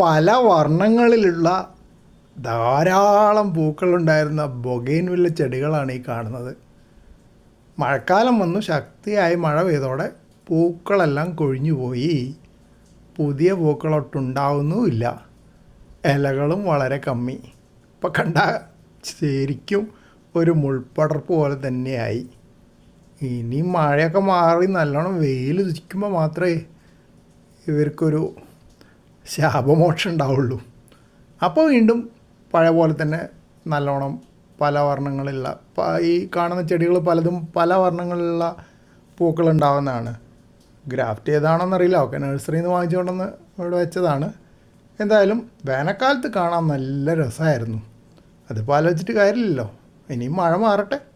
പല വർണങ്ങളിലുള്ള ധാരാളം പൂക്കളുണ്ടായിരുന്ന ബൊഗൈൻവില്ല ചെടികളാണ് ഈ കാണുന്നത്. മഴക്കാലം വന്നു ശക്തിയായി മഴ പെയ്തോടെ പൂക്കളെല്ലാം കൊഴിഞ്ഞു പോയി. പുതിയ പൂക്കളൊട്ടുണ്ടാവുന്നുമില്ല ഇലകളും വളരെ കമ്മി. ഇപ്പം കണ്ട ശരിക്കും ഒരു മുൾപ്പടർപ്പ് പോലെ തന്നെയായി. ഇനി മഴയൊക്കെ മാറി നല്ലോണം വെയിൽ ഉദിക്കുമ്പോൾ മാത്രമേ ഇവർക്കൊരു ശാപമോക്ഷം ഉണ്ടാവുള്ളൂ. അപ്പോൾ വീണ്ടും പഴയ പോലെ തന്നെ നല്ലോണം പല വർണങ്ങളുള്ള ഈ കാണുന്ന ചെടികൾ പലതും പല വർണങ്ങളിലുള്ള പൂക്കൾ ഉണ്ടാവുന്നതാണ്. ഗ്രാഫ്റ്റ് ചെയ്താണോന്നറിയില്ല ഒക്കെ നഴ്സറിയിൽ നിന്ന് വാങ്ങിച്ചുകൊണ്ടെന്ന് ഇവിടെ വെച്ചതാണ്. എന്തായാലും വേനൽക്കാലത്ത് കാണാൻ നല്ല രസമായിരുന്നു. അതിപ്പോൾ ആലോചിച്ചിട്ട് കാര്യമില്ലല്ലോ. ഇനിയും മഴ മാറട്ടെ.